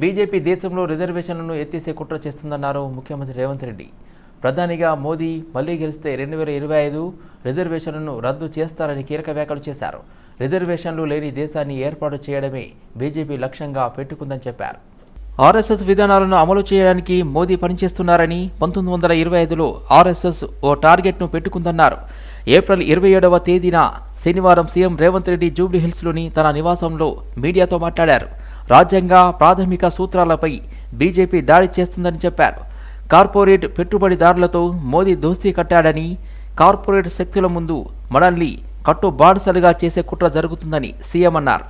BJP దేశంలో రిజర్వేషన్లను ఎత్తేసే కుట్ర చేస్తుందన్నారు ముఖ్యమంత్రి రేవంత్ రెడ్డి. ప్రధానిగా మోదీ మళ్ళీ గెలిస్తే రెండు వేల ఇరవై ఐదు రిజర్వేషన్లను రద్దు చేస్తారని కీలక వ్యాఖ్యలు చేశారు. రిజర్వేషన్లు లేని దేశాన్ని ఏర్పాటు చేయడమే బీజేపీ లక్ష్యంగా పెట్టుకుందని చెప్పారు. ఆర్ఎస్ఎస్ విధానాలను అమలు చేయడానికి మోదీ పనిచేస్తున్నారని పంతొమ్మిది వందల ఇరవై ఐదులో ఆర్ఎస్ఎస్ ఓ టార్గెట్ను పెట్టుకుందన్నారు. ఏప్రిల్ ఇరవై ఏడవ తేదీన శనివారం సీఎం రేవంత్ రెడ్డి జూబ్లీహిల్స్లోని తన నివాసంలో మీడియాతో మాట్లాడారు. రాజ్యాంగ ప్రాథమిక సూత్రాలపై బీజేపీ దాడి చేస్తుందని చెప్పారు. కార్పొరేట్ పెట్టుబడిదారులతో మోదీ దోస్తీ కట్టాడని కార్పొరేట్ శక్తుల ముందు మనల్ని కట్టు బానిసలుగా చేసే కుట్ర జరుగుతుందని సీఎం అన్నారు.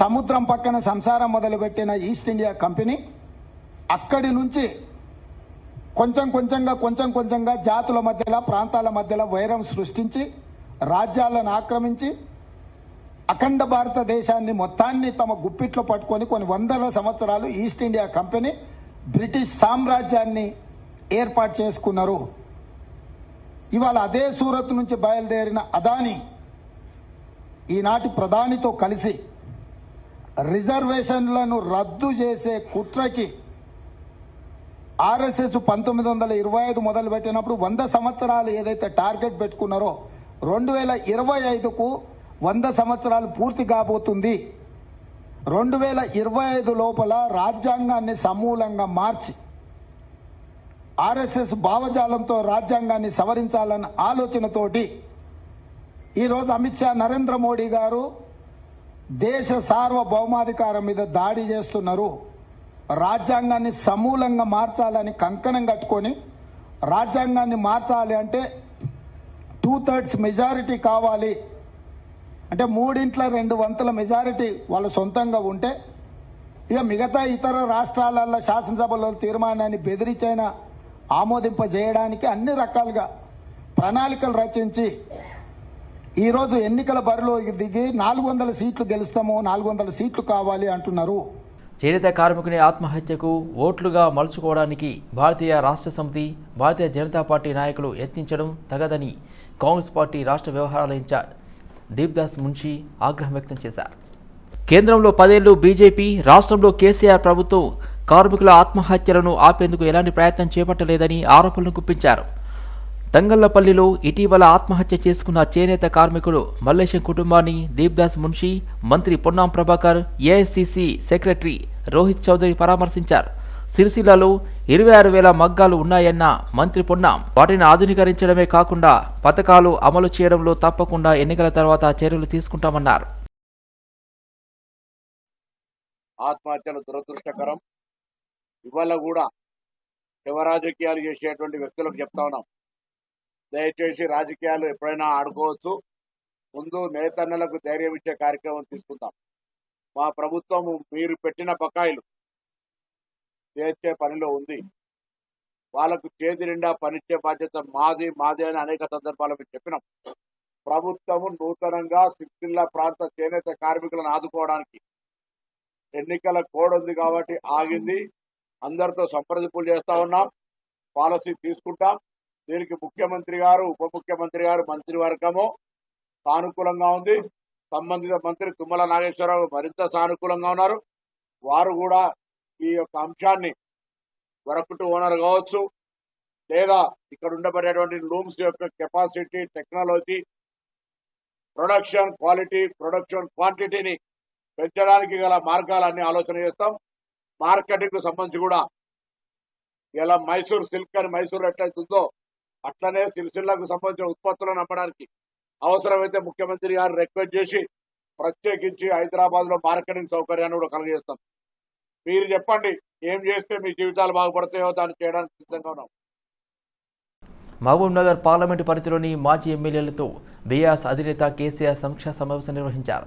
సముద్రం పక్కన సంసారం మొదలుపెట్టిన ఈస్ట్ ఇండియా కంపెనీ అక్కడి నుంచి కొంచెం కొంచెంగా కొంచెం కొంచెంగా జాతుల మధ్యలో ప్రాంతాల మధ్యలో వైరం సృష్టించి రాజ్యాలను ఆక్రమించి అఖండ భారతదేశాన్ని మొత్తాన్ని తమ గుప్పిట్లో పట్టుకొని కొన్ని వందల సంవత్సరాలు ఈస్ట్ ఇండియా కంపెనీ బ్రిటిష్ సామ్రాజ్యాన్ని ఏర్పాటు చేసుకున్నారు. ఇవాళ అదే సూరత్ నుంచి బయలుదేరిన అదాని ఈనాటి ప్రధానితో కలిసి రిజర్వేషన్లను రద్దు చేసే కుట్రకి ఆర్ఎస్ఎస్ పంతొమ్మిది వందల ఇరవై ఐదు మొదలు పెట్టినప్పుడు వంద సంవత్సరాలు ఏదైతే టార్గెట్ పెట్టుకున్నారో రెండు వేల ఇరవై ఐదుకు వంద సంవత్సరాలు పూర్తి కాబోతుంది. రెండు వేల ఇరవై ఐదు లోపల రాజ్యాంగాన్ని సమూలంగా మార్చి ఆర్ఎస్ఎస్ భావజాలంతో రాజ్యాంగాన్ని సవరించాలన్న ఆలోచనతోటి ఈరోజు అమిత్ షా నరేంద్ర మోడీ గారు దేశ సార్వభౌమాధికారం మీద దాడి చేస్తున్నారు. రాజ్యాంగాన్ని సమూలంగా మార్చాలని కంకణం కట్టుకొని రాజ్యాంగాన్ని మార్చాలి అంటే టూ థర్డ్స్ మెజారిటీ కావాలి. అంటే మూడింట్ల రెండు వంతుల మెజారిటీ వాళ్ళ సొంతంగా ఉంటే ఇక మిగతా ఇతర రాష్ట్రాలలో శాసనసభలో తీర్మానాన్ని బెదిరించైనా ఆమోదింపజేయడానికి అన్ని రకాలుగా ప్రణాళికలు రచించి ఈరోజు ఎన్నికల బరిలో దిగి నాలుగు వందల సీట్లు గెలుస్తాము నాలుగు వందల సీట్లు కావాలి అంటున్నారు. చేనేత కార్మికుని ఆత్మహత్యకు ఓట్లుగా మలుచుకోవడానికి భారతీయ రాష్ట్ర సమితి భారతీయ జనతా పార్టీ నాయకులు యత్నించడం తగదని కాంగ్రెస్ పార్టీ రాష్ట్ర వ్యవహారాల ఇన్ఛార్జ్ దీప్దాస్ మున్షి ఆగ్రహం వ్యక్తం చేశారు. కేంద్రంలో పదేళ్ళు బీజేపీ రాష్ట్రంలో కేసీఆర్ ప్రభుత్వం కార్మికుల ఆత్మహత్యలను ఆపేందుకు ఎలాంటి ప్రయత్నం చేపట్టలేదని ఆరోపణలు గుప్పించారు. తంగళ్ళపల్లిలో ఇటీవల ఆత్మహత్య చేసుకున్న చేనేత కార్మికుడు మల్లేశం కుటుంబాన్ని దీప్దాస్ మున్షి మంత్రి పొన్నాం ప్రభాకర్ ఏఐసిసి సెక్రటరీ రోహిత్ చౌదరి పరామర్శించారు. సిరిసిల్లలో ఇరవై ఆరు వేల మగ్గాలు ఉన్నాయన్న మంత్రి పొన్నాం వాటిని ఆధునీకరించడమే కాకుండా పథకాలు అమలు చేయడంలో తప్పకుండా ఎన్నికల తర్వాత చర్యలు తీసుకుంటామన్నారు. ఆత్మహత్యలు దురదృష్టకరం. ఇవాళ కూడా శివ రాజకీయాలు చేసేటువంటి వ్యక్తులకు చెప్తా ఉన్నాం. దయచేసి రాజకీయాలు ఎప్పుడైనా ఆడుకోవచ్చు. ముందు నేతన్నలకు ధైర్యం ఇచ్చే కార్యక్రమం తీసుకుందాం. మా ప్రభుత్వం మీరు పెట్టిన బకాయిలు చేర్చే పనిలో ఉంది. వాళ్ళకు చేతి నిండా పనిచ్చే బాధ్యత మాది మాది అని అనేక సందర్భాలు మేము చెప్పినాం. ప్రభుత్వము నూతనంగా సిరిసిల్ల ప్రాంత చేనేత కార్మికులను ఆదుకోవడానికి ఎన్నికల కోడ్ ఉంది కాబట్టి ఆగింది. అందరితో సంప్రదింపులు చేస్తా ఉన్నాం. పాలసీ తీసుకుంటాం. దీనికి ముఖ్యమంత్రి గారు ఉప ముఖ్యమంత్రి గారు మంత్రివర్గము సానుకూలంగా ఉంది. సంబంధిత మంత్రి తుమ్మల నాగేశ్వరరావు మరింత సానుకూలంగా ఉన్నారు. వారు కూడా ఈ యొక్క అంశాన్ని వరకుటు ఓనర్ కావచ్చు లేదా ఇక్కడ ఉండబడేటువంటి రూమ్స్ యొక్క capacity technology production quality production క్వాంటిటీని పెంచడానికి గల మార్గాలన్నీ ఆలోచన చేస్తాం. మార్కెటింగ్కు సంబంధించి కూడా ఇలా మైసూర్ సిల్క్ అని మైసూర్ ఎట్లయితుందో అట్లనే సిరిసిల్లకు సంబంధించిన ఉత్పత్తులను అమ్మడానికి అవసరమైతే ముఖ్యమంత్రి గారు రిక్వెస్ట్ చేసి ప్రత్యేకించి హైదరాబాద్లో మార్కెటింగ్ సౌకర్యాన్ని కూడా కలుగజేస్తాం. మీరు చెప్పండి ఏం చేస్తే మీ జీవితాలు బాగుపడతాయో దాన్ని చేయడానికి సిద్ధంగా ఉన్నాం. మహబూబ్ నగర్ పార్లమెంటు పరిధిలోని మాజీ ఎమ్మెల్యేలతో బీఆర్ఎస్ అధినేత కేసీఆర్ సమీక్షా సమావేశం నిర్వహించారు.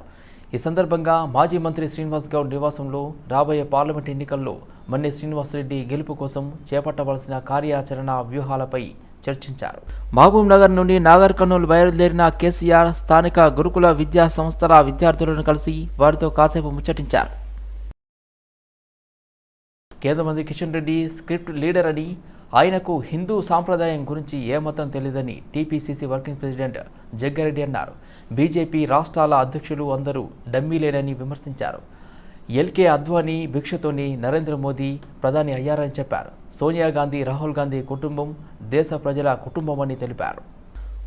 ఈ సందర్భంగా మాజీ మంత్రి శ్రీనివాస్ గౌడ్ నివాసంలో రాబోయే పార్లమెంట్ ఎన్నికల్లో మన్నే శ్రీనివాసరెడ్డి గెలుపు కోసం చేపట్టవలసిన కార్యాచరణ వ్యూహాలపై చర్చించారు. మహబూబ్ నగర్ నుండి నాగర్ కర్నూలు బయలుదేరిన కేసీఆర్ స్థానిక గురుకుల విద్యా సంస్థల విద్యార్థులను కలిసి వారితో కాసేపు ముచ్చటించారు. కేంద్ర మంత్రి కిషన్ రెడ్డి స్క్రిప్ట్ లీడర్ అని ఆయనకు హిందూ సాంప్రదాయం గురించి ఏమాత్రం తెలియదని టీపీసీసీ వర్కింగ్ ప్రెసిడెంట్ జగ్గారెడ్డి అన్నారు. బీజేపీ రాష్ట్రాల అధ్యక్షులు అందరూ డమ్మీలేనని విమర్శించారు. ఎల్కే అద్వానీ భిక్షతోని నరేంద్ర మోదీ ప్రధాని అయ్యారని చెప్పారు. సోనియా గాంధీ రాహుల్ గాంధీ కుటుంబం దేశ ప్రజల కుటుంబమని తెలిపారు.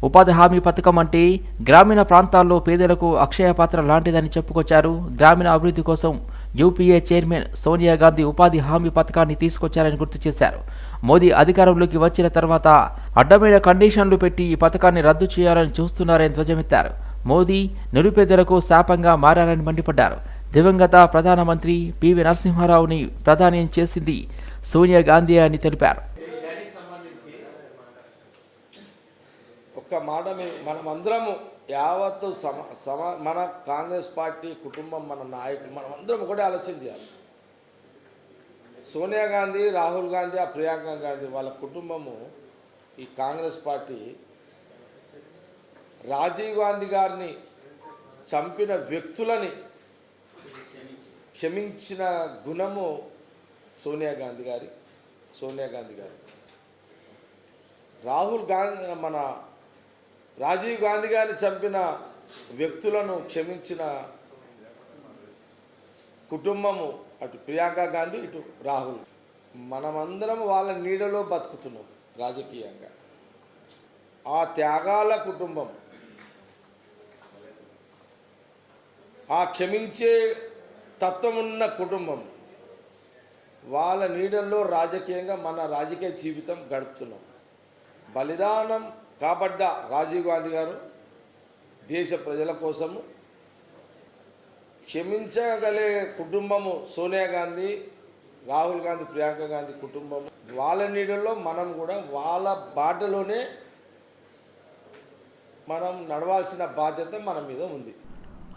ఉపాధి హామీ పథకం అంటే గ్రామీణ ప్రాంతాల్లో పేదలకు అక్షయ పాత్ర లాంటిదని చెప్పుకొచ్చారు. గ్రామీణ అభివృద్ధి కోసం యూపీఏ చైర్మన్ సోనియా గాంధీ ఉపాధి హామీ పథకాన్ని తీసుకొచ్చారని గుర్తు చేశారు. మోదీ అధికారంలోకి వచ్చిన తర్వాత అడ్డమైన కండిషన్లు పెట్టి ఈ పథకాన్ని రద్దు చేయాలని చూస్తున్నారని ధ్వజమెత్తారు. మోదీ నిరుపేదలకు శాపంగా మారారని మండిపడ్డారు. దివంగత ప్రధానమంత్రి పివి నరసింహారావుని ప్రధాని చేసింది సోనియా గాంధీ అని తెలిపారు. ఒక్క మాట మనమందరము యావత్తు సమ సమ మన కాంగ్రెస్ పార్టీ కుటుంబం మన నాయకులు మనం అందరం ఒకటే ఆలోచన చేయాలి. సోనియా గాంధీ రాహుల్ గాంధీ ఆ ప్రియాంక గాంధీ వాళ్ళ కుటుంబము ఈ కాంగ్రెస్ పార్టీ రాజీవ్ గాంధీ గారిని చంపిన వ్యక్తులని క్షమించిన గుణము సోనియా గాంధీ గారి సోనియా గాంధీ గారి. రాహుల్ గాంధీ మన రాజీవ్ గాంధీ గారిని చంపిన వ్యక్తులను క్షమించిన కుటుంబము అటు ప్రియాంక గాంధీ ఇటు రాహుల్. మనమందరం వాళ్ళ నీడలో బతుకుతున్నాం రాజకీయంగా. ఆ త్యాగాల కుటుంబం ఆ క్షమించే తత్వం ఉన్న కుటుంబం వాళ్ళ నీడల్లో రాజకీయంగా మన రాజకీయ జీవితం గడుపుతున్నాం. బలిదానం కాబడ్డ రాజీవ్ గాంధీ గారు దేశ ప్రజల కోసము క్షమించగలే కుటుంబము సోనియా గాంధీ రాహుల్ గాంధీ ప్రియాంక గాంధీ కుటుంబం వాళ్ళ నీడల్లో మనం కూడా వాళ్ళ బాటలోనే మనం నడవాల్సిన బాధ్యత మన మీద ఉంది.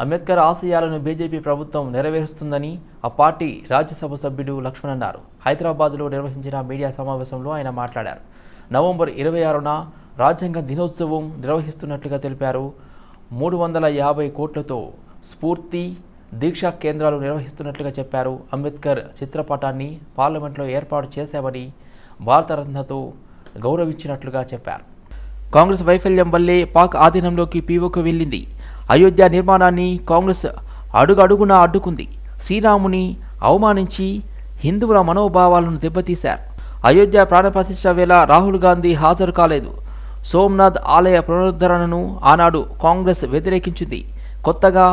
అంబేద్కర్ ఆశయాలను బీజేపీ ప్రభుత్వం నెరవేరుస్తుందని ఆ పార్టీ రాజ్యసభ సభ్యుడు లక్ష్మణ్ అన్నారు. హైదరాబాద్లో నిర్వహించిన మీడియా సమావేశంలో ఆయన మాట్లాడారు. నవంబర్ ఇరవై ఆరున రాజ్యాంగ దినోత్సవం నిర్వహిస్తున్నట్లుగా తెలిపారు. మూడు వందల యాభై కోట్లతో స్ఫూర్తి దీక్షా కేంద్రాలు నిర్వహిస్తున్నట్లుగా చెప్పారు. అంబేద్కర్ చిత్రపటాన్ని పార్లమెంట్లో ఏర్పాటు చేశామని భారతరత్నతో గౌరవించినట్లుగా చెప్పారు. కాంగ్రెస్ వైఫల్యం వల్లే పాక్ ఆధీనంలోకి పీఓకు వెళ్ళింది. అయోధ్య నిర్మాణాన్ని కాంగ్రెస్ అడుగడుగున అడ్డుకుంది. శ్రీరాముని అవమానించి హిందువుల మనోభావాలను దెబ్బతీశారు. అయోధ్య ప్రాణప్రతిష్ఠ వేళ రాహుల్ గాంధీ హాజరు కాలేదు. సోమ్నాథ్ ఆలయ పునరుద్ధరణను ఆనాడు కాంగ్రెస్ వ్యతిరేకించింది. కొత్తగా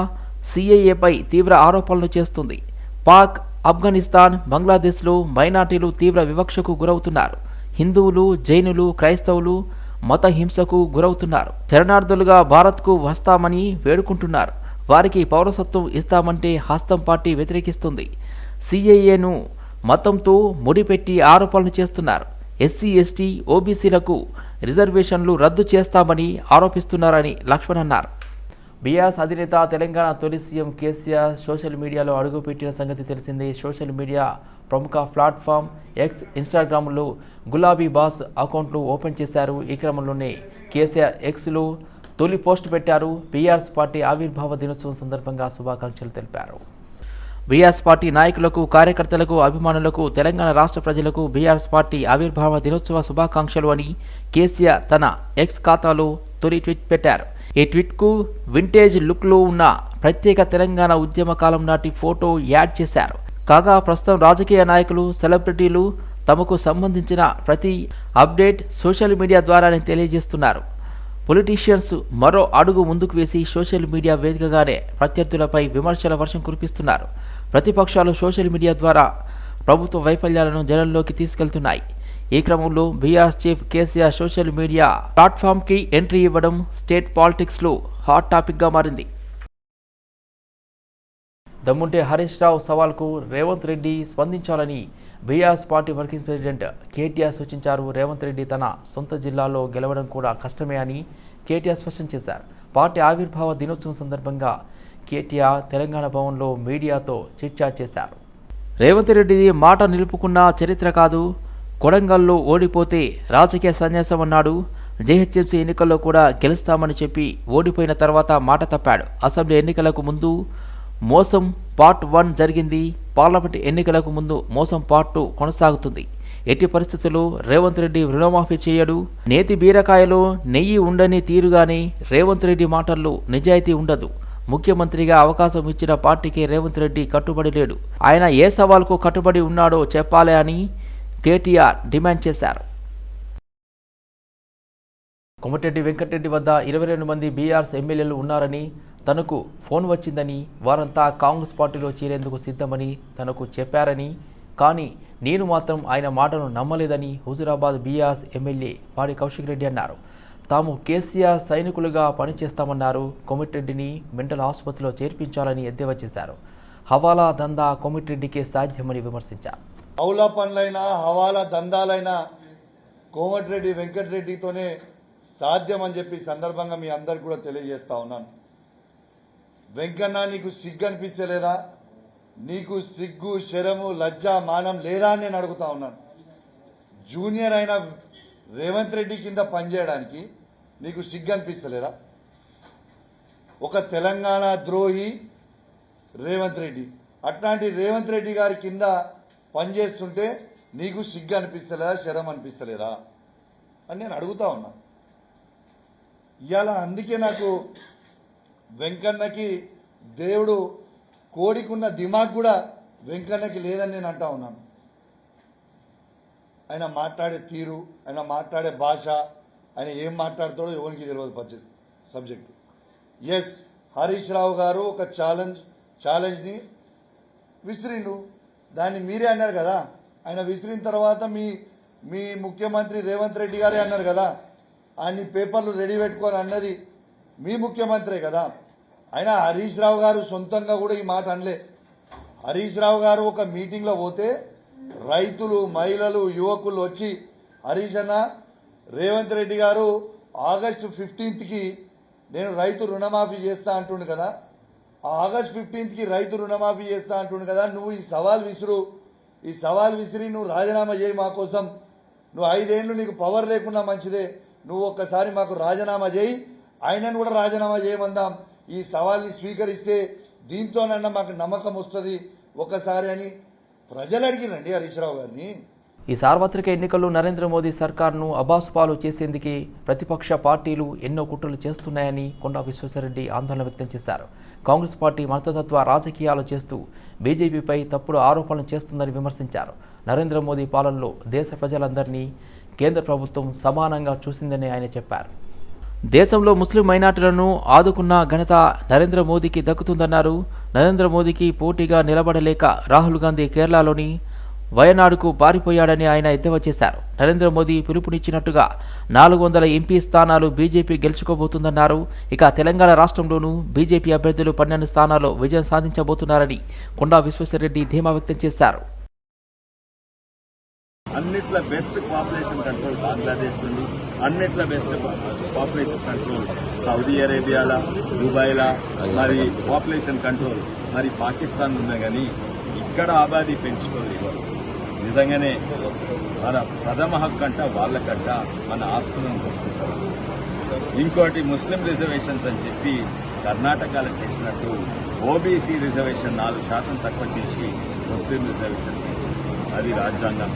సిఐఏపై తీవ్ర ఆరోపణలు చేస్తుంది. పాక్ ఆఫ్ఘనిస్తాన్ బంగ్లాదేశ్లో మైనార్టీలు తీవ్ర వివక్షకు గురవుతున్నారు. హిందువులు జైనులు క్రైస్తవులు మత హింసకు గురవుతున్నారు. శరణార్థులుగా భారత్కు వస్తామని వేడుకుంటున్నారు. వారికి పౌరసత్వం ఇస్తామంటే హస్తం పార్టీ వ్యతిరేకిస్తుంది. సిఐఏను మతంతో ముడిపెట్టి ఆరోపణలు చేస్తున్నారు. ఎస్సీ ఎస్టీ ఓబీసీలకు రిజర్వేషన్లు రద్దు చేస్తామని ఆరోపిస్తున్నారని లక్ష్మణ్ అన్నారు. బీఆర్ఎస్ అధినేత తెలంగాణ తొలి సీఎం కేసీఆర్ సోషల్ మీడియాలో అడుగుపెట్టిన సంగతి తెలిసిందే. సోషల్ మీడియా ప్రముఖ ప్లాట్ఫామ్ ఎక్స్ ఇన్స్టాగ్రామ్లో గులాబీ బాస్ అకౌంట్లు ఓపెన్ చేశారు. ఈ క్రమంలోనే కేసీఆర్ ఎక్స్లో తొలి పోస్ట్ పెట్టారు. బీఆర్ఎస్ పార్టీ ఆవిర్భావ దినోత్సవం సందర్భంగా శుభాకాంక్షలు తెలిపారు. బీఆర్ఎస్ పార్టీ నాయకులకు కార్యకర్తలకు అభిమానులకు తెలంగాణ రాష్ట్ర ప్రజలకు బీఆర్ఎస్ పార్టీ ఆవిర్భావ దినోత్సవ శుభాకాంక్షలు అని కేసీఆర్ తన ఎక్స్ ఖాతాలో తొలి ట్వీట్ పెట్టారు. ఈ ట్వీట్కు వింటేజ్ లుక్లో ఉన్న ప్రత్యేక తెలంగాణ ఉద్యమ కాలం నాటి ఫోటో యాడ్ చేశారు. కాగా ప్రస్తుతం రాజకీయ నాయకులు సెలబ్రిటీలు తమకు సంబంధించిన ప్రతి అప్డేట్ సోషల్ మీడియా ద్వారానే తెలియజేస్తున్నారు. పొలిటీషియన్స్ మరో అడుగు ముందుకు వేసి సోషల్ మీడియా వేదికగానే ప్రత్యర్థులపై విమర్శల వర్షం కురిపిస్తున్నారు. ప్రతిపక్షాలు సోషల్ మీడియా ద్వారా ప్రభుత్వ వైఫల్యాలను జనంలోకి తీసుకెళ్తున్నాయి. ఈ క్రమంలో BR chief KCR social media ప్లాట్ఫామ్కి entry ఇవ్వడం స్టేట్ పాలిటిక్స్లో హాట్ టాపిక్గా మారింది. దమ్ముంటే హరీష్ రావు సవాల్కు రేవంత్ రెడ్డి స్పందించాలని BRS party working president KTR సూచించారు. రేవంత్ రెడ్డి తన సొంత జిల్లాలో గెలవడం కూడా కష్టమే అని కేటీఆర్ స్పష్టం చేశారు. పార్టీ ఆవిర్భావ దినోత్సవం సందర్భంగా కేటీఆర్ తెలంగాణ భవన్లో మీడియాతో చిట్చాట్ చేశారు. రేవంత్ రెడ్డిది మాట నిలుపుకున్న చరిత్ర కాదు. కొడంగల్లో ఓడిపోతే రాజకీయ సన్యాసం అన్నాడు. జేహెచ్ఎంసీ ఎన్నికల్లో కూడా గెలుస్తామని చెప్పి ఓడిపోయిన తర్వాత మాట తప్పాడు. అసెంబ్లీ ఎన్నికలకు ముందు మోసం పార్ట్ వన్ జరిగింది. పార్లమెంట్ ఎన్నికలకు ముందు మోసం పార్ట్ టూ కొనసాగుతుంది. ఎట్టి పరిస్థితుల్లో రేవంత్ రెడ్డి రుణమాఫీ చేయడు. నేతి బీరకాయలో నెయ్యి ఉండని తీరుగానే రేవంత్ రెడ్డి మాటల్లో నిజాయితీ ఉండదు. ముఖ్యమంత్రిగా అవకాశం ఇచ్చిన పార్టీకి రేవంత్ రెడ్డి కట్టుబడి లేడు. ఆయన ఏ సవాల్కు కట్టుబడి ఉన్నాడో చెప్పాలి అని కేటీఆర్ డిమాండ్ చేశారు. కొమటిరెడ్డి వెంకటరెడ్డి వద్ద ఇరవై రెండు మంది బీఆర్ఎస్ ఎమ్మెల్యేలు ఉన్నారని తనకు ఫోన్ వచ్చిందని వారంతా కాంగ్రెస్ పార్టీలో చేరేందుకు సిద్ధమని తనకు చెప్పారని కానీ నేను మాత్రం ఆయన మాటను నమ్మలేదని హుజురాబాద్ బీఆర్ఎస్ ఎమ్మెల్యే పాడి కౌశిక్ రెడ్డి అన్నారు. తాము కేసీఆర్ సైనికులుగా పనిచేస్తామన్నారు. కొమిటిరెడ్డిని మెంటల్ ఆసుపత్రిలో చేర్పించాలని ఎద్దేవా చేశారు. హవాలా దందా కొమిటిరెడ్డికే సాధ్యమని విమర్శించారు. హౌలా పనులైనా హవాలా దందాలైనా కోమటిరెడ్డి వెంకటరెడ్డితోనే సాధ్యం అని చెప్పి సందర్భంగా మీ అందరికి కూడా తెలియజేస్తా ఉన్నాను. వెంకన్న నీకు సిగ్గు అనిపిస్తలేదా నీకు సిగ్గు శరము లజ్జ మానం లేదా అని నేను అడుగుతా ఉన్నాను. జూనియర్ అయిన రేవంత్ రెడ్డి కింద పనిచేయడానికి నీకు సిగ్గు అనిపిస్తలేదా ఒక తెలంగాణ ద్రోహి రేవంత్ రెడ్డి. అట్లాంటి రేవంత్ రెడ్డి గారి కింద పనిచేస్తుంటే నీకు సిగ్గు అనిపిస్తలేదా శరం అనిపిస్తలేదా అని నేను అడుగుతా ఉన్నా. ఇవాళ అందుకే నాకు వెంకన్నకి దేవుడు కోడికున్న దిమాగ్ కూడా వెంకన్నకి లేదని నేను అంటా ఉన్నాను. ఆయన మాట్లాడే తీరు ఆయన మాట్లాడే భాష ఆయన ఏం మాట్లాడతాడో ఎవరికి తెలియదు పద్ధతి సబ్జెక్టు. ఎస్ హరీష్ రావు గారు ఒక ఛాలెంజ్ ఛాలెంజ్ని విసిరిండు దాన్ని మీరే అన్నారు కదా. ఆయన విసిరిన తర్వాత మీ మీ ముఖ్యమంత్రి రేవంత్ రెడ్డి గారే అన్నారు కదా. ఆయన్ని పేపర్లు రెడీ పెట్టుకొని అన్నది మీ ముఖ్యమంత్రే కదా. ఆయన హరీష్ రావు గారు సొంతంగా కూడా ఈ మాట అనలే. హరీష్ రావు గారు ఒక మీటింగ్లో పోతే రైతులు మహిళలు యువకులు వచ్చి హరీష్ రేవంత్ రెడ్డి గారు ఆగస్టు ఫిఫ్టీన్త్కి నేను రైతు రుణమాఫీ చేస్తా అంటుండు కదా. ఆగస్ట్ ఫిఫ్టీన్త్కి రైతు రుణమాఫీ చేస్తా అంటుండు కదా. నువ్వు ఈ సవాల్ విసురు. ఈ సవాల్ విసిరి నువ్వు రాజీనామా చేయి మా కోసం. నువ్వు ఐదేళ్ళు నీకు పవర్ లేకున్నా మంచిదే. నువ్వు ఒక్కసారి మాకు రాజీనామా చేయి. ఆయనను కూడా రాజీనామా చేయమందాం. ఈ సవాల్ని స్వీకరిస్తే దీంతోనన్నా మాకు నమ్మకం వస్తుంది. ఒక్కసారి అని ప్రజలు అడిగిరండి హరీష్ రావు గారిని. ఈ సార్వత్రిక ఎన్నికల్లో నరేంద్ర మోదీ సర్కార్ను అబాసుపాలు చేసేందుకే ప్రతిపక్ష పార్టీలు ఎన్నో కుట్రలు చేస్తున్నాయని కొండా విశ్వేశ్వరరెడ్డి ఆందోళన వ్యక్తం చేశారు. కాంగ్రెస్ పార్టీ మతతత్వ రాజకీయాలు చేస్తూ బీజేపీపై తప్పుడు ఆరోపణలు చేస్తుందని విమర్శించారు. నరేంద్ర మోదీ పాలనలో దేశ ప్రజలందరినీ కేంద్ర ప్రభుత్వం సమానంగా చూసిందని ఆయన చెప్పారు. దేశంలో ముస్లిం మైనార్టీలను ఆదుకున్న ఘనత నరేంద్ర మోదీకి దక్కుతుందన్నారు. నరేంద్ర మోదీకి పోటీగా నిలబడలేక రాహుల్ గాంధీ కేరళలోని వయనాడుకు పారిపోయాడని ఆయన ఎద్దేవా చేశారు. నరేంద్ర మోదీ పిలుపునిచ్చినట్టుగా నాలుగు వందల ఎంపీ స్థానాలు బీజేపీ గెలుచుకోబోతుందన్నారు. ఇక తెలంగాణ రాష్ట్రంలోనూ బీజేపీ అభ్యర్థులు పన్నెండు స్థానాల్లో విజయం సాధించబోతున్నారని కొండా విశ్వేశ్వరరెడ్డి ధీమా వ్యక్తం చేశారు. అన్నిట్ల బెస్ట్ పాపులేషన్ కంట్రోల్ బంగ్లాదేశ్ నుండి అన్నిట్ల బెస్ట్ పాపులేషన్ కంట్రోల్ సౌదీ అరేబియాలా దుబాయ్లా మరి పాపులేషన్ కంట్రోల్ మరి పాకిస్తాన్ ఉన్నా కానీ ఇక్కడ ఆబాది పెంచుకోలేదు నిజంగానే మన ప్రథమ హక్కు అంట వాళ్ళకంట మన ఆస్తులను పోషిస్తారు. ఇంకోటి ముస్లిం రిజర్వేషన్స్ అని చెప్పి కర్ణాటకలో చేసినట్టు ఓబీసీ రిజర్వేషన్ నాలుగు శాతం తక్కువ చేసి ముస్లిం రిజర్వేషన్ అది రాజ్యాంగం.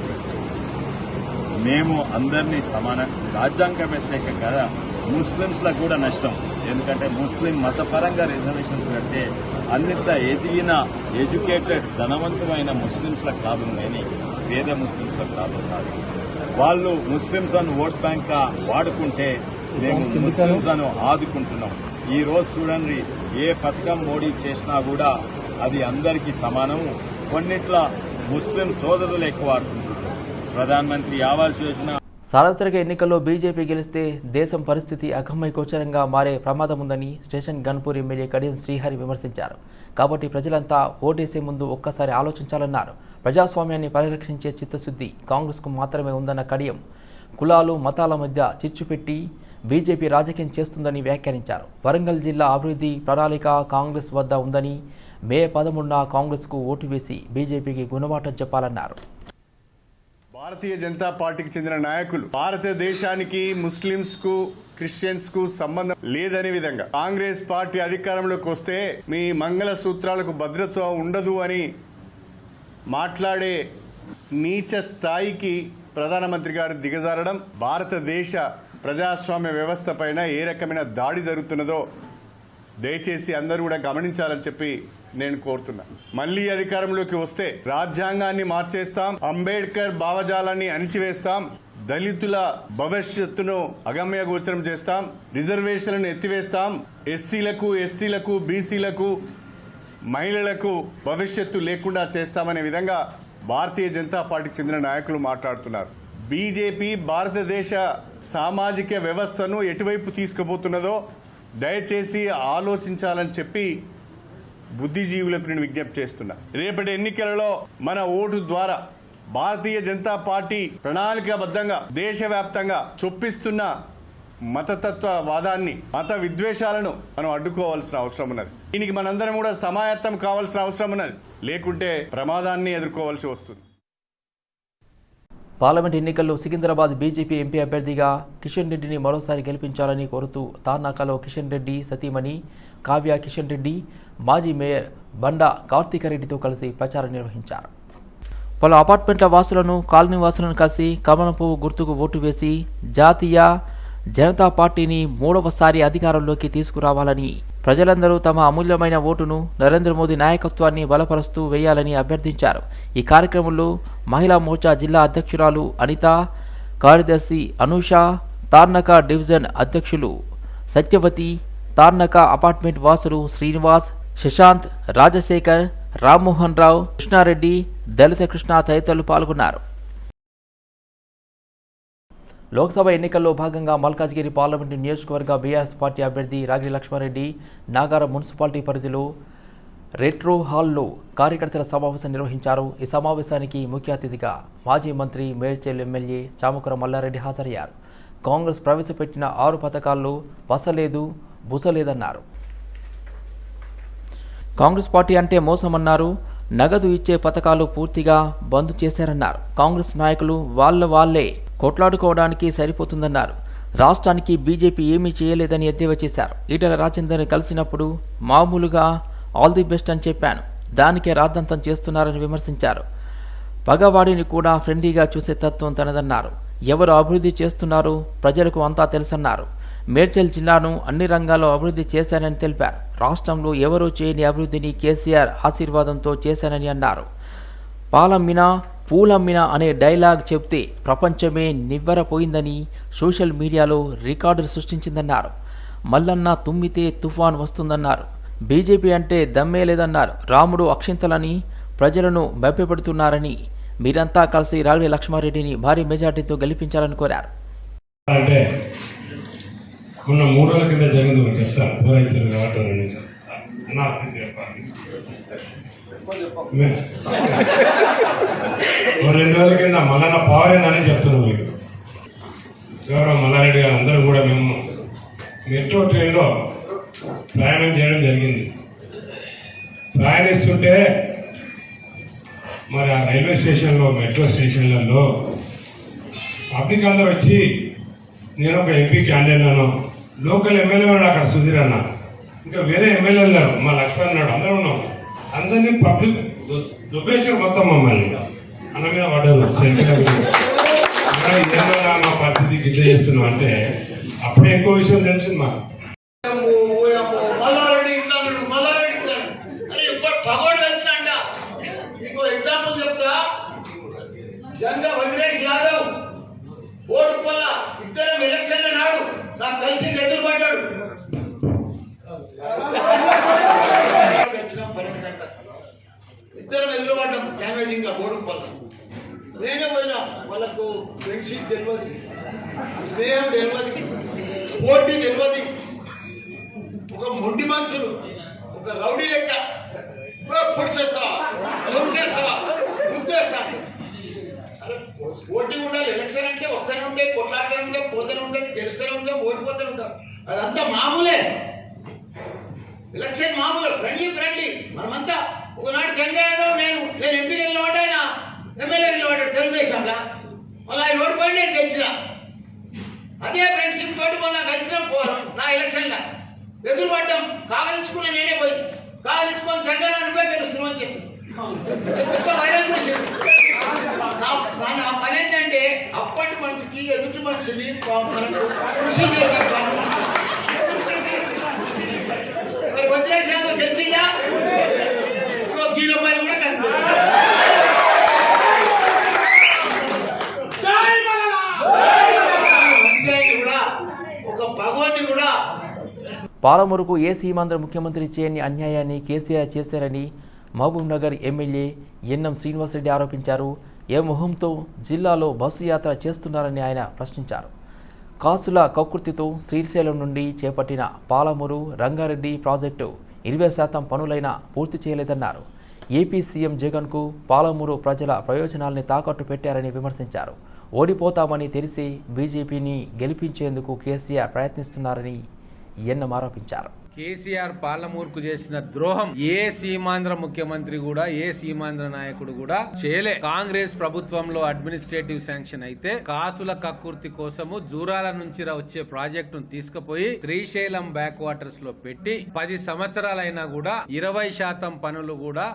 మేము అందరినీ సమాన రాజ్యాంగ వ్యతిరేకం కదా. ముస్లింస్లకు కూడా నష్టం. ఎందుకంటే ముస్లిం మతపరంగా రిజర్వేషన్స్ కడితే అన్నిట్లా ఎదిగిన ఎడ్యుకేటెడ్ ధనవంతమైన ముస్లింస్లకు లాభం కానీ పేద ముస్లింస్లకు లాభం కాదు. వాళ్ళు ముస్లింస్ అని ఓట్ బ్యాంక్ వాడుకుంటే మేము ముస్లింస్ అని ఆదుకుంటున్నాం. ఈ రోజు చూడండి ఏ పథకం మోడీ చేసినా కూడా అది అందరికీ సమానము. కొన్నిట్ల ముస్లిం సోదరులు ఎక్కువ ఆడుకుంటున్నారు. ప్రధానమంత్రి ఆవాస్ యోజన. సార్వత్రిక ఎన్నికల్లో బీజేపీ గెలిస్తే దేశం పరిస్థితి అగమ్యగోచరంగా మారే ప్రమాదం ఉందని స్టేషన్ గన్పూర్ ఎమ్మెల్యే కడియం శ్రీహరి విమర్శించారు. కాబట్టి ప్రజలంతా ఓటేసే ముందు ఒక్కసారి ఆలోచించాలన్నారు. ప్రజాస్వామ్యాన్ని పరిరక్షించే చిత్తశుద్ధి కాంగ్రెస్కు మాత్రమే ఉందన్న కడియం. కులాలు మతాల మధ్య చిచ్చు పెట్టి బీజేపీ రాజకీయం చేస్తుందని వ్యాఖ్యానించారు. వరంగల్ జిల్లా అభివృద్ధి ప్రణాళిక కాంగ్రెస్ వద్ద ఉందని మే పదమూడున కాంగ్రెస్కు ఓటు వేసి బీజేపీకి గుణపాఠం చెప్పాలన్నారు. భారతీయ జనతా పార్టీకి చెందిన నాయకులు భారతదేశానికి ముస్లింస్కు క్రిస్టియన్స్కు సంబంధం లేదనే విధంగా కాంగ్రెస్ పార్టీ అధికారంలోకి వస్తే మీ మంగళ సూత్రాలకు భద్రత ఉండదు అని మాట్లాడే నీచ స్థాయికి ప్రధానమంత్రి గారు దిగజారడం భారతదేశ ప్రజాస్వామ్య వ్యవస్థ పైన ఏ రకమైన దాడి జరుగుతున్నదో దయచేసి అందరూ కూడా గమనించాలని చెప్పి నేను కోరుతున్నా. మళ్ళీ అధికారంలోకి వస్తే రాజ్యాంగాన్ని మార్చేస్తాం అంబేద్కర్ భావజాలాన్ని అణిచివేస్తాం దళితుల భవిష్యత్తును అగమ్య గోచరం చేస్తాం రిజర్వేషన్లను ఎత్తివేస్తాం ఎస్సీలకు ఎస్టీలకు బీసీలకు మహిళలకు భవిష్యత్తు లేకుండా చేస్తామనే విధంగా భారతీయ జనతా పార్టీకి చెందిన నాయకులు మాట్లాడుతున్నారు. బీజేపీ భారతదేశ సామాజిక వ్యవస్థను ఎటువైపు తీసుకుపోతున్నదో దయచేసి ఆలోచించాలని చెప్పి బుద్ధిజీవులకు నేను విజ్ఞప్తి చేస్తున్నా. రేపటి ఎన్నికలలో మన ఓటు ద్వారా భారతీయ జనతా పార్టీ ప్రణాళికాబద్ధంగా దేశవ్యాప్తంగా చొప్పిస్తున్న మతతత్వ వాదాన్ని మత విద్వేషాలను మనం అడ్డుకోవాల్సిన అవసరం ఉన్నది. దీనికి మనందరం కూడా సమాయత్తం కావాల్సిన అవసరం ఉన్నది. లేకుంటే ప్రమాదాన్ని ఎదుర్కోవాల్సి వస్తుంది. పార్లమెంట్ ఎన్నికల్లో సికింద్రాబాద్ బీజేపీ ఎంపీ అభ్యర్థిగా కిషన్ రెడ్డిని మరోసారి గెలిపించాలని కోరుతూ తార్నాకలో కిషన్ రెడ్డి సతీమణి కావ్య కిషన్ రెడ్డి మాజీ మేయర్ బండా కార్తీకరెడ్డితో కలిసి ప్రచారం నిర్వహించారు. పలు అపార్ట్మెంట్ల వాసులను కాలనీ వాసులను కలిసి కమలం పువ్వు గుర్తుకు ఓటు వేసి జాతీయ జనతా పార్టీని మూడవసారి అధికారంలోకి తీసుకురావాలని ప్రజలందరూ తమ అమూల్యమైన ఓటును నరేంద్ర మోదీ నాయకత్వాన్ని బలపరుస్తూ వేయాలని అభ్యర్థించారు. ఈ కార్యక్రమంలో మహిళా మోర్చా జిల్లా అధ్యక్షురాలు అనిత కార్యదర్శి అనూష తార్నక డివిజన్ అధ్యక్షులు సత్యవతి తార్నక అపార్ట్మెంట్ వాసులు శ్రీనివాస్ శశాంత్ రాజశేఖర్ రామ్మోహన్ రావు కృష్ణారెడ్డి దళిత కృష్ణ తదితరులు పాల్గొన్నారు. లోక్సభ ఎన్నికల్లో భాగంగా మల్కాజ్గిరి పార్లమెంటు నియోజకవర్గ బీఆర్ఎస్ పార్టీ అభ్యర్థి రాగిరి లక్ష్మారెడ్డి నాగారం మున్సిపాలిటీ పరిధిలో రెట్రో హాల్లో కార్యకర్తల సమావేశం నిర్వహించారు. ఈ సమావేశానికి ముఖ్య అతిథిగా మాజీ మంత్రి మేడ్చల్ ఎమ్మెల్యే చామకుర మల్లారెడ్డి హాజరయ్యారు. కాంగ్రెస్ ప్రవేశపెట్టిన ఆరు పథకాల్లో వసలేదు బుసలేదన్నారు. కాంగ్రెస్ పార్టీ అంటే మోసమన్నారు. నగదు ఇచ్చే పథకాలు పూర్తిగా బంద్ చేశారన్నారు. కాంగ్రెస్ నాయకులు వాళ్ళ వాళ్ళే కొట్లాడుకోవడానికి సరిపోతుందన్నారు. రాష్ట్రానికి బీజేపీ ఏమీ చేయలేదని ఎద్దేవా చేశారు. ఈటల రాజేందర్ని కలిసినప్పుడు మామూలుగా ఆల్ ది బెస్ట్ అని చెప్పాను. దానికే రాద్దంతం చేస్తున్నారని విమర్శించారు. పగవాడిని కూడా ఫ్రెండ్లీగా చూసే తత్వం తనదన్నారు. ఎవరు అభివృద్ధి చేస్తున్నారో ప్రజలకు అంతా తెలుసన్నారు. మేడ్చల్ జిల్లాను అన్ని రంగాల్లో అభివృద్ధి చేశానని తెలిపారు. రాష్ట్రంలో ఎవరూ చేయని అభివృద్ధిని కేసీఆర్ ఆశీర్వాదంతో చేశానని అన్నారు. పాలమ్మినా పూలమ్మిన అనే డైలాగ్ చెప్తే ప్రపంచమే నివ్వెరపోయిందని సోషల్ మీడియాలో రికార్డులు సృష్టించిందన్నారు. మల్లన్న తుమ్మితే తుఫాన్ వస్తుందన్నారు. బీజేపీ అంటే దమ్మే లేదన్నారు. రాముడు అక్షింతలని ప్రజలను భయపెడుతున్నారని మీరంతా కలిసి రాగడి లక్ష్మారెడ్డిని భారీ మెజార్టీతో గెలిపించాలని కోరారు. అంటే మొన్న మూడు రోజుల కింద జరిగింది చెప్తాను రెండు రోజుల కింద మల్లన్న పవర్ చెప్తున్నాం మీకు. గౌరవ మల్లారెడ్డి గారు అందరూ కూడా మేము మెట్రో ట్రైన్లో ప్రయాణం చేయడం జరిగింది. ప్రయాణిస్తుంటే మరి ఆ రైల్వే స్టేషన్లో మెట్రో స్టేషన్లలో పబ్లిక్ అందరూ వచ్చి నేను ఒక ఎంపీ క్యాండిడేట్లను లోకల్ ఎమ్మెల్యే ఉన్నాడు అక్కడ సుధీర్ అన్న. ఇంకా వేరే ఎమ్మెల్యే ఉన్నారు మా లక్ష్మణ్ ఉన్నాడు అందరూ ఉన్నాం. అందరినీ పబ్లిక్ దుబ్బేసారు మొత్తం మమ్మల్ని. అన్న మీద పడ్డారు. మా పరిస్థితి గిట్ల చేస్తున్నాం అంటే అప్పుడే ఎక్కువ విషయం తెలిసింది మాకు. ఇట్లా ఎగ్జాంపుల్ చెప్తా. జంగా వజ్రేష్ యాదవ్. ఓటు ఇద్దరం ఎలక్షన్ నాడు. నాకు కలిసి ఎదురుపడ్డాడు తెలియదు స్నేహం తెలియదు స్పోర్టీ తెలియదు ఒక మొండి మనుషులు ఒక రౌడీ లెక్క. పొడిచేస్తావా చేస్తావా గుర్తేస్తాను ఓటింగ్ ఉండాలి. ఎలక్షన్ అంటే వస్తూనే ఉంటాయి కొట్లాడుతూనే ఉంటాయి పోతూనే ఉంటుంది గెలుస్తూనే ఉంటాయి ఓడిపోతూనే ఉంటారు అదంతా మామూలే. ఎలక్షన్ మామూలు ఫ్రెండ్లీ ఫ్రెండ్లీ. మనమంతా ఒకనాడు చంద్రయాదవ్ నేను నేను ఎంపీ నిలబడ్డా ఆయన ఎమ్మెల్యే నిలబడ్డాడు తెలుగుదేశంలో. మళ్ళీ ఆయన ఓడిపోయి నేను గెలిచిన. అదే ఫ్రెండ్షిప్ తోటి మొన్న గెలిచిన నా ఎలక్షన్లో ఎదురు పడ్డం కాగలించుకున్న నేనే పోయి. కాగలించుకొని చంద్రబాబు అనుపే తెలుస్తున్నాం అని చెప్పి. పని ఏంటంటే అప్పటి మనిషికి ఎదుటి మనిషిని కృషి చేసే మరి వదిలేసాము గెలిచిందా? పాలమూరుకు ఏ సీమాంధ్ర ముఖ్యమంత్రి చేయని అన్యాయాన్ని కేసీఆర్ చేశారని మహబూబ్ నగర్ ఎమ్మెల్యే ఎన్ఎం శ్రీనివాసరెడ్డి ఆరోపించారు. ఏ మొహంతో జిల్లాలో బస్సు యాత్ర చేస్తున్నారని ఆయన ప్రశ్నించారు. కాసుల కకృతితో శ్రీశైలం నుండి చేపట్టిన పాలమూరు రంగారెడ్డి ప్రాజెక్టు ఇరవై శాతం పనులైనా పూర్తి చేయలేదన్నారు. ఏపీ సీఎం జగన్కు పాలమూరు ప్రజల ప్రయోజనాల్ని తాకట్టు పెట్టారని విమర్శించారు. ఓడిపోతామని తెలిసి బీజేపీని గెలిపించేందుకు కేసీఆర్ ప్రయత్నిస్తున్నారని ఎన్ఎం ఆరోపించారు. కేసీఆర్ పాలమూర్కు చేసిన ద్రోహం ఏ సీమాంధ్ర ముఖ్యమంత్రి కూడా ఏ సీమాంధ్ర నాయకుడు కూడా చేయలే. కాంగ్రెస్ ప్రభుత్వంలో అడ్మినిస్ట్రేటివ్ శాంక్షన్ అయితే కాసుల కక్కుర్తి కోసము జూరాల నుంచి వచ్చే ప్రాజెక్టును తీసుకుపోయి శ్రీశైలం బ్యాక్ వాటర్స్లో పెట్టి పది సంవత్సరాలైనా కూడా ఇరవై శాతం పనులు కూడా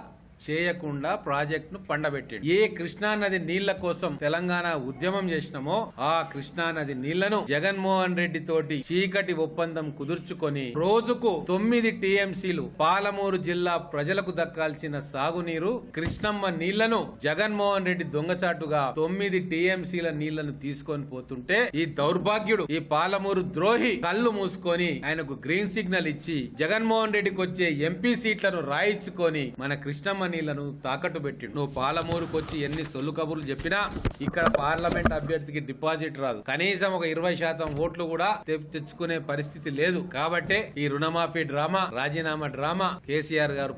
చేయకుండా ప్రాజెక్ట్ను పండబెట్టాడు. ఏ కృష్ణా నది నీళ్ళ కోసం తెలంగాణ ఉద్యమం చేసినామో ఆ కృష్ణా నది నీళ్ళను జగన్మోహన్ రెడ్డి తోటి చీకటి ఒప్పందం కుదుర్చుకొని రోజుకు తొమ్మిది టీఎంసీలు పాలమూరు జిల్లా ప్రజలకు దక్కాల్సిన సాగునీరు కృష్ణమ్మ నీళ్ళను జగన్మోహన్ రెడ్డి దొంగచాటుగా తొమ్మిది టీఎంసీల నీళ్ళను తీసుకొని పోతుంటే ఈ దౌర్భాగ్యుడు ఈ పాలమూరు ద్రోహి కళ్ళు మూసుకొని ఆయనకు గ్రీన్ సిగ్నల్ ఇచ్చి జగన్మోహన్ రెడ్డికి వచ్చే ఎంపీ సీట్లను రాయించుకొని మన కృష్ణమ్మ నీళ్ళను తాకట్టు పెట్టి నువ్వు పాలమూరుకొచ్చి ఎన్ని సొల్లు కబుర్లు చెప్పినా ఇక్కడ పార్లమెంట్ అభ్యర్థికి డిపాజిట్ రాదు. కనీసం ఒక ఇరవై శాతం ఓట్లు కూడా తెచ్చుకునే పరిస్థితి లేదు. కాబట్టే ఈ రుణమాఫీ డ్రామా రాజీనామా డ్రామా కేసీఆర్ గారు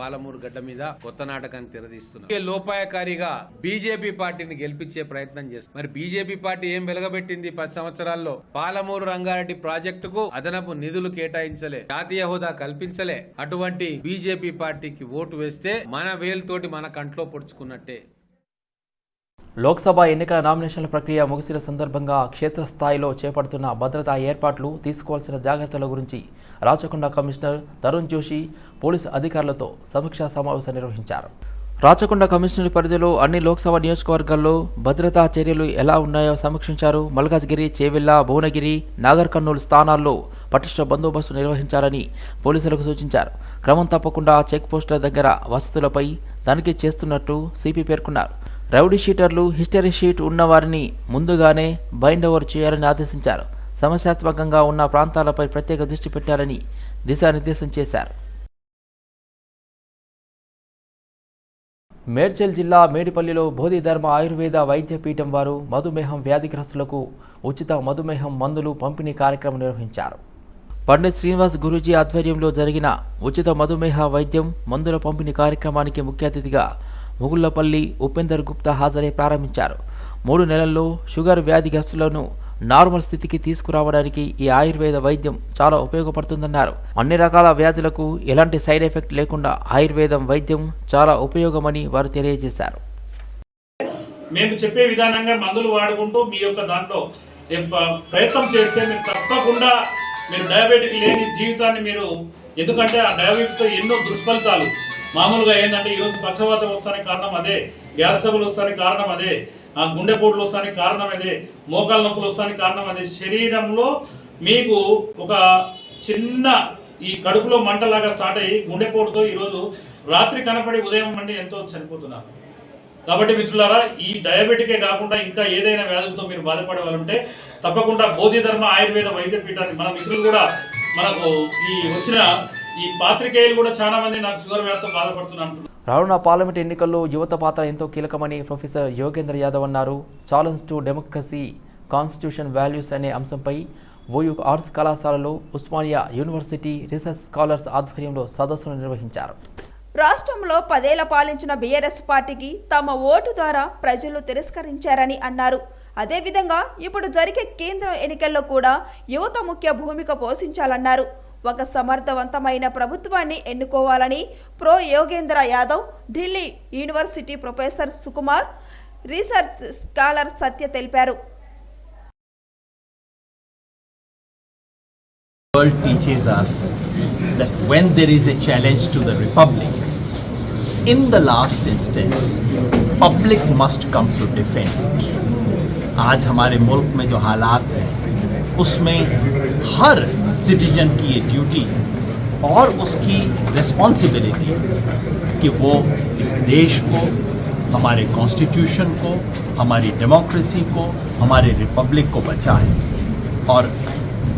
పాలమూరు గడ్డ మీద కొత్త నాటకాన్ని తెరదీస్తున్నారు. లోపాయకారిగా బీజేపీ పార్టీని గెలిపించే ప్రయత్నం చేస్తారు మరి బీజేపీ పార్టీ ఏం వెలగబెట్టింది పది సంవత్సరాల్లో? పాలమూరు రంగారెడ్డి ప్రాజెక్టుకు అదనపు నిధులు కేటాయించలే జాతీయ హోదా కల్పించలే. అటువంటి బీజేపీ పార్టీకి ఓటు వేస్తే మన వేలుతోటి మన కంట్లో పొడుచుకున్నట్టే. లోక్సభ ఎన్నికల నామినేషన్ల ప్రక్రియ ముగిసిన సందర్భంగా క్షేత్రస్థాయిలో చేపడుతున్న భద్రతా ఏర్పాట్లు తీసుకోవాల్సిన జాగ్రత్తల గురించి రాచకొండ కమిషనర్ తరుణ్ జోషి పోలీసు అధికారులతో సమీక్షా సమావేశం నిర్వహించారు. రాచకొండ కమిషనర్ పరిధిలో అన్ని లోక్సభ నియోజకవర్గాల్లో భద్రతా చర్యలు ఎలా ఉన్నాయో సమీక్షించారు మల్కాజ్గిరి చేవెళ్ళ భువనగిరి నాగర్ కర్నూలు స్థానాల్లో పటిష్ట బందోబస్తు నిర్వహించాలని పోలీసులకు సూచించారు. క్రమం తప్పకుండా చెక్ పోస్టుల దగ్గర వసతులపై తనిఖీ చేస్తున్నట్టు సిపి పేర్కొన్నారు. రౌడీ షీటర్లు హిస్టరీ షీట్ ఉన్నవారిని ముందుగానే బైండ్ ఓవర్ చేయాలని ఆదేశించారు. సమస్యాత్మకంగా ఉన్న ప్రాంతాలపై ప్రత్యేక దృష్టి పెట్టాలని దిశానిర్దేశం చేశారు. మేడ్చల్ జిల్లా మేడిపల్లిలో బోధిధర్మ ఆయుర్వేద వైద్య పీఠం వారు మధుమేహం వ్యాధిగ్రస్తులకు ఉచిత మధుమేహం మందులు పంపిణీ కార్యక్రమం నిర్వహించారు. పండిత్ శ్రీనివాస్ గురూజీ ఆధ్వర్యంలో జరిగిన ఉచిత మధుమేహ వైద్యం మందుల పంపిణీ కార్యక్రమానికి ముఖ్య అతిథిగా ముగుళ్ళపల్లి ఉపేందర్ గుప్తా హాజరై ప్రారంభించారు. మూడు నెలల్లో షుగర్ వ్యాధిగ్రస్తులను నార్మల్ స్థితికి తీసుకురావడానికి ఈ ఆయుర్వేద వైద్యం చాలా ఉపయోగపడుతుందన్నారు. అన్ని రకాల వ్యాధులకు ఎలాంటి సైడ్ ఎఫెక్ట్ లేకుండా ఆయుర్వేదం వైద్యం చాలా ఉపయోగమని వారు తెలియజేశారు. మేము చెప్పే విధానంగా మందులు వాడుకుంటూ మీ యొక్క దాంట్లో ప్రయత్నం చేస్తే మీరు తప్పకుండా మీరు డయాబెటిక్ లేని జీవితాన్ని మీరు ఎందుకంటే ఆ డయాబెటిక్తో ఎన్నో దుష్ఫలితాలు. మామూలుగా ఏంటంటే ఈరోజు పక్షవాతం వస్తానికి కారణం అదే గ్యాస్ ట్రబుల్ వస్తానికి కారణం అదే ఆ గుండెపోట్లు వస్తానికి కారణం అదే మోకాల నొప్పులు వస్తానికి కారణం అదే. శరీరంలో మీకు ఒక చిన్న ఈ కడుపులో మంటలాగా స్టార్ట్ అయ్యి గుండెపోటుతో ఈరోజు రాత్రి కనపడి ఉదయం అంటే ఎంతో చనిపోతున్నారు. కాబట్టి మిత్రులారా ఈ డయాబెటికే కాకుండా ఇంకా ఏదైనా వ్యాధులతో మీరు బాధపడే వాళ్ళుంటే తప్పకుండా బోధిధర్మ ఆయుర్వేద వైద్య పీఠాన్ని మన మిత్రులు కూడా మనకు ఈ వచ్చిన ఈ పాత్రికేయులు కూడా చాలా మంది నాకు షుగర్ వ్యాధితో బాధపడుతున్నారు రానున్న పార్లమెంట్ ఎన్నికల్లో యువత పాత్ర ఎంతో కీలకమని ప్రొఫెసర్ యోగేంద్ర యాదవ్ అన్నారు. Challenge to democracy constitution values అనే అంశంపై ఓయూ ఆర్ట్స్ కళాశాలలో ఉస్మానియా యూనివర్సిటీ రీసెర్చ్ స్కాలర్స్ ఆధ్వర్యంలో సదస్సును నిర్వహించారు. రాష్ట్రంలో పదేళ్ళ పాలించిన బీఆర్ఎస్ పార్టీకి తమ ఓటు ద్వారా ప్రజలు తిరస్కరించారని అన్నారు. అదేవిధంగా ఇప్పుడు జరిగే కేంద్ర ఎన్నికల్లో కూడా యువత ముఖ్య భూమిక పోషించాలన్నారు. ఒక సమర్థవంతమైన ప్రభుత్వాన్ని ఎన్నుకోవాలని pro Yogendra Yadav Delhi university professor Sukumar research scholar Satya తెలిపారు. World teaches us that when there is a challenge to the republic, in the last instance, public must come to defend it. आज हमारे मुल्क में जो हालात हैं उसमें हर citizen की ये ड्यूटी और उसकी रिस्पॉन्सिबिलिटी कि वो इस देश को हमारे कॉन्स्टिट्यूशन को हमारी डेमोक्रेसी को हमारे रिपब्लिक को बचाए और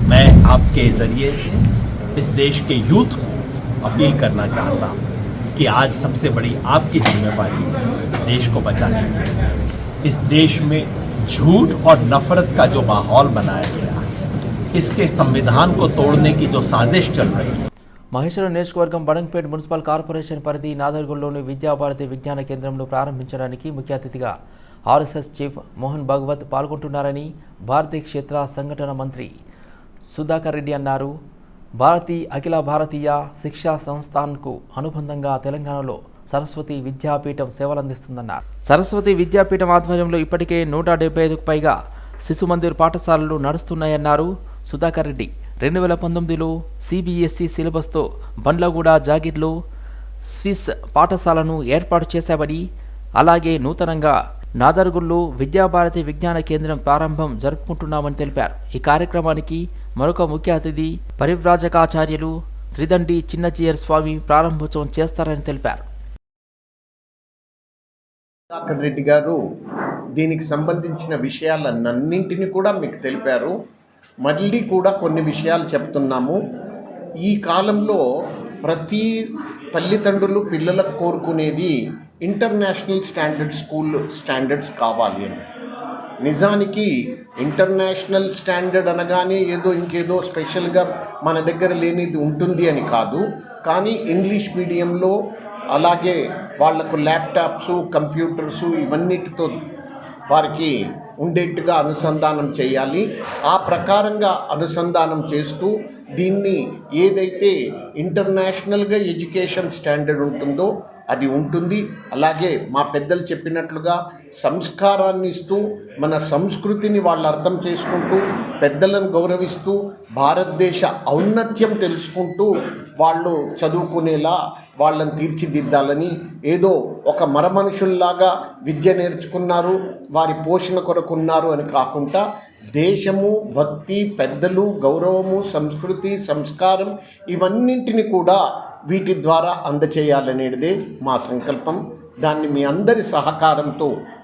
मैं आपके ज़रिए से इस देश के यूथ को अपील करना चाहता हूँ कि आज सबसे बड़ी आपकी जिम्मेवारी है देश को बचाने की इस देश में झूठ और नफरत का जो माहौल बनाया गया है इसके संविधान को तोड़ने की जो साजिश चल रही है మహేశ్వరం నియోజకవర్గం బడంగపేట మున్సిపల్ కార్పొరేషన్ పరిధి నాదర్గుల్లోని విద్యాభారతి విజ్ఞాన కేంద్రంను ప్రారంభించడానికి ముఖ్య అతిథిగా ఆర్ఎస్ఎస్ చీఫ్ మోహన్ భాగవత్ పాల్గొంటున్నారని భారతీయ క్షేత్ర సంఘటన మంత్రి సుధాకర్ రెడ్డి అన్నారు భారతీ అఖిల భారతీయ శిక్షా సంస్థాన్కు అనుబంధంగా తెలంగాణలో సరస్వతి విద్యాపీఠం సేవలందిస్తుందన్నారు. సరస్వతి విద్యాపీఠం ఆధ్వర్యంలో ఇప్పటికే నూట డెబ్బై ఐదుకు పైగా శిశు మందిర్ పాఠశాలలు నడుస్తున్నాయన్నారు సుధాకర్ రెడ్డి. రెండు వేల పంతొమ్మిదిలో సిబిఎస్ఈ సిలబస్తో బండ్లగూడ జాగిర్లో స్విస్ పాఠశాలను ఏర్పాటు చేశామని అలాగే నూతనంగా నాదర్గుల్లో విద్యాభారతి విజ్ఞాన కేంద్రం ప్రారంభం జరుపుకుంటున్నామని తెలిపారు. ఈ కార్యక్రమానికి మరొక ముఖ్య అతిథి పరివ్రాజకాచార్యులు త్రిదండి చిన్నచీయర్ స్వామి ప్రారంభోత్సవం చేస్తారని తెలిపారు. రెడ్డి గారు దీనికి సంబంధించిన విషయాలన్నింటినీ కూడా మీకు తెలిపారు. మళ్ళీ కూడా కొన్ని విషయాలు చెప్తున్నాము. ఈ కాలంలో ప్రతి తల్లిదండ్రులు పిల్లలకు కోరుకునేది ఇంటర్నేషనల్ స్టాండర్డ్ స్కూల్ స్టాండర్డ్స్ కావాలి అని. నిజానికి ఇంటర్నేషనల్ స్టాండర్డ్ అనగానే ఏదో ఇంకేదో స్పెషల్గా మన దగ్గర లేనిది ఉంటుంది అని కాదు. కానీ ఇంగ్లీష్ మీడియంలో అలాగే వాళ్ళకు ల్యాప్టాప్స్ కంప్యూటర్స్ ఇవన్నిటితో వారికి ఉండేట్టుగా అనుసంధానం చేయాలి. ఆ ప్రకారంగా అనుసంధానం చేస్తూ దీన్ని ఏదైతే ఇంటర్నేషనల్గా ఎడ్యుకేషన్ స్టాండర్డ్ ఉంటుందో అది ఉంటుంది. అలాగే మా పెద్దలు చెప్పినట్లుగా సంస్కారాన్ని ఇస్తూ మన సంస్కృతిని వాళ్ళు అర్థం చేసుకుంటూ పెద్దలను గౌరవిస్తూ భారతదేశ ఔన్నత్యం తెలుసుకుంటూ వాళ్ళు చదువుకునేలా వాళ్ళని తీర్చిదిద్దాలని ఏదో ఒక మరమనుషుల్లాగా విద్య నేర్చుకున్నారు వారి పోషణ కొరకున్నారు అని కాకుండా దేశము భక్తి పెద్దలు గౌరవము సంస్కృతి సంస్కారం ఇవన్నింటిని కూడా వీటి ద్వారా అందచేయాలనేదే మా సంకల్పం. దాన్ని మీ అందరి సహకారంతో